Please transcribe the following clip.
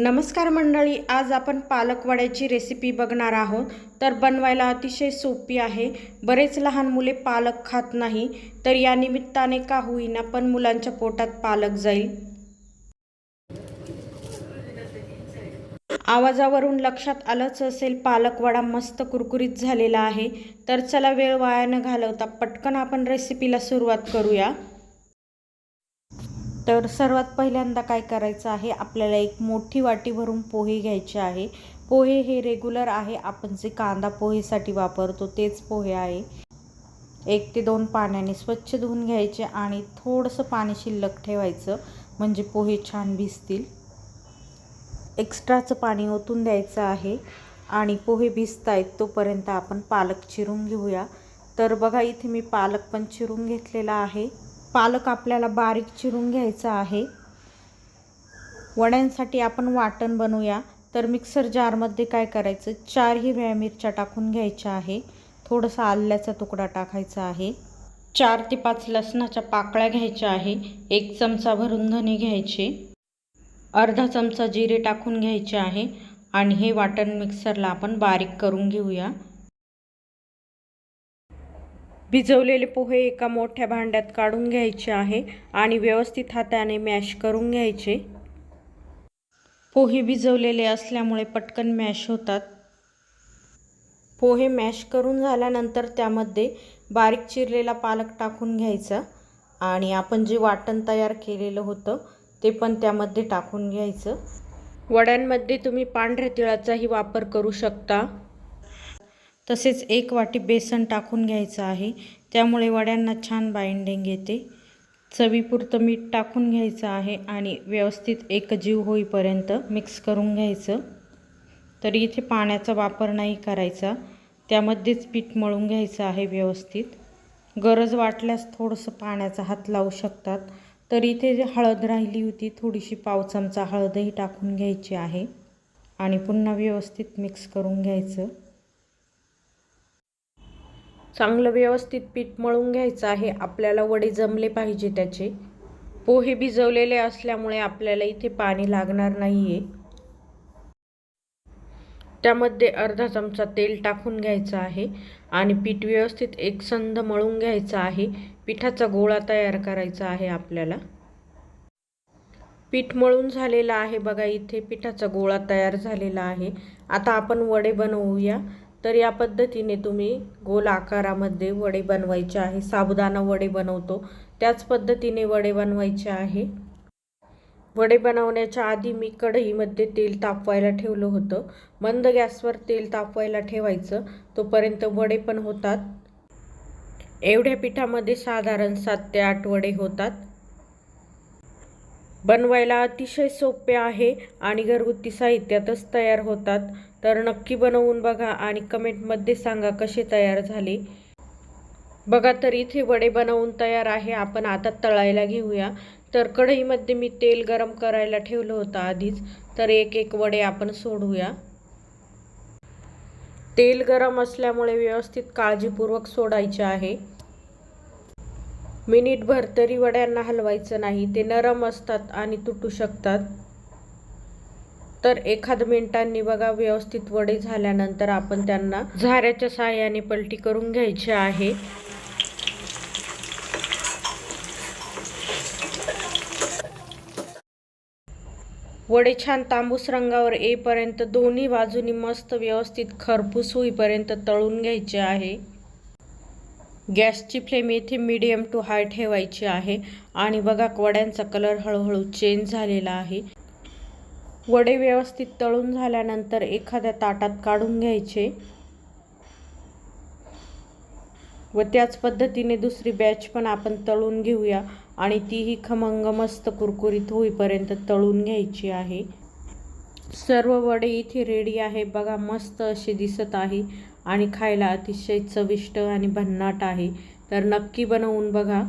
नमस्कार मंडळी आज आपण पालकवड्याची रेसिपी बघणार आहोत. तर बनवायला अतिशय सोपी आहे. बरेच लहान मुले पालक खात नाही तर या निमित्ताने का होईना पण मुलांच्या पोटात पालक जाईल. आवाजावरून लक्षात आलंच असेल पालकवडा मस्त कुरकुरीत झालेला आहे. तर चला वेळ वाया न घालवता पटकन आपण रेसिपीला सुरुवात करूया. तर सर्वात पहिल्यांदा काय करायचं आहे आपल्याला एक मोठी वाटी भरून पोहे घ्यायचे आहे. पोहे हे रेग्युलर आहे आपण जे कांदा पोहेसाठी वापरतो तेच पोहे आहे. एक ते दोन पाण्याने स्वच्छ धुवून घ्यायचे आणि थोडंसं पाणी शिल्लक ठेवायचं म्हणजे पोहे छान भिजतील. एक्स्ट्राचं पाणी ओतून द्यायचं आहे आणि पोहे भिजत आहेत तोपर्यंत आपण पालक चिरून घेऊया. तर बघा इथे मी पालक पण चिरून घेतलेला आहे. पालक आपल्याला बारीक चिरून घ्यायचा आहे. वड्यांसाठी आपण वाटण बनवूया. तर मिक्सर जारमध्ये काय करायचं? चार हिरव्या मिरच्या टाकून घ्यायच्या आहे. थोडंसं आल्याचा तुकडा टाकायचा आहे. चार ते पाच लसणाच्या पाकळ्या घ्यायच्या आहे. एक चमचा भरून धने घ्यायचे. अर्धा चमचा जिरे टाकून घ्यायचे आहे. आणि हे वाटण मिक्सरला आपण बारीक करून घेऊया. भिजवलेले पोहे एका मोठ्या भांड्यात काढून घ्यायचे आहे आणि व्यवस्थित हाताने मॅश करून घ्यायचे. पोहे भिजवलेले असल्यामुळे पटकन मॅश होतात. पोहे मॅश करून झाल्यानंतर त्यामध्ये बारीक चिरलेला पालक टाकून घ्यायचा आणि आपण जे वाटण तयार केलेलं होतं ते पण त्यामध्ये टाकून घ्यायचं. वड्यांमध्ये तुम्ही पांढऱ्या तिळाचाही वापर करू शकता. तसेच एक वाटी बेसन टाकून घ्यायचं आहे. त्यामुळे वड्यांना छान बाइंडिंग येते. चवीपुरतं मीठ टाकून घ्यायचं आहे आणि व्यवस्थित एकजीव होईपर्यंत मिक्स करून घ्यायचं. तर इथे पाण्याचा वापर नाही करायचा. त्यामध्येच पीठ मळून घ्यायचं आहे व्यवस्थित. गरज वाटल्यास थोडंसं पाण्याचा हात लावू शकतात. तर इथे जे हळद राहिली होती थोडीशी पाव चमचा हळदही टाकून घ्यायची आहे. आणि पुन्हा व्यवस्थित मिक्स करून घ्यायचं. चांगलं व्यवस्थित पीठ मळून घ्यायचं आहे. आपल्याला वडे जमले पाहिजे त्याचे. पोहे भिजवलेले असल्यामुळे आपल्याला इथे पाणी लागणार नाही आहे त्यामध्ये अर्धा चमचा तेल टाकून घ्यायचं आहे आणि पीठ व्यवस्थित एकसंध मळून घ्यायचं आहे. पिठाचा गोळा तयार करायचा आहे आपल्याला. पीठ मळून झालेला आहे बघा इथे पिठाचा गोळा तयार झालेला आहे. आता आपण वडे बनवूया. तर या पद्धतीने तुम्ही गोल आकारामध्ये वडे बनवायचे आहे. साबुदाणा वडे बनवतो. त्याच पद्धतीने वडे बनवायचे आहे. वडे बनवण्याच्या आधी मी कढईमध्ये तेल तापवायला ठेवलं होतं. मंद गॅसवर तेल तापवायला ठेवायचं. तोपर्यंत वडे पण होतात. एवढ्या पिठामध्ये साधारण सात ते आठ वडे होतात. बनवायला अतिशय सोपे आहे आणि घरगुती साहित्यातच तयार होतात. तर नक्की बनवून बघा आणि कमेंटमध्ये सांगा कसे तयार झाले. बघा तर इथे वडे बनवून तयार आहे. आपण आता तळायला घेऊया. तर कढईमध्ये मी तेल गरम करायला ठेवलं होतं आधीच. तर एक एक वडे आपण सोडूया. तेल गरम असल्यामुळे व्यवस्थित काळजीपूर्वक सोडायचे आहे. मिनिटभर तरी वड्यांना हलवायचं नाही. ते नरम असतात आणि तुटू शकतात. तर एखाद मिनिटांनी बघा व्यवस्थित वडे झाल्यानंतर आपण त्यांना झाऱ्याच्या सहाय्याने पलटी करून घ्यायचे आहे. वडे छान तांबूस रंगावर येईपर्यंत दोन्ही बाजूनी मस्त व्यवस्थित खरपूस होईपर्यंत तळून घ्यायचे आहे. गॅसची फ्लेम येथे मीडियम टू हाय ठेवायची आहे. आणि बघा वड्यांचा कलर हळूहळू चेंज झालेला आहे. वडे व्यवस्थित तळून झाल्यानंतर एखाद्या ताटात काढून घ्यायचे. व त्याच पद्धतीने दुसरी बॅच पण आपण तळून घेऊया. आणि तीही खमंग मस्त कुरकुरीत होईपर्यंत तळून घ्यायची आहे. सर्व वडे इथे रेडी आहे. बघा मस्त असे दिसत आहे आणि खायला अतिशय चविष्ट आणि भन्नाट आहे. तर नक्की बनवून बघा.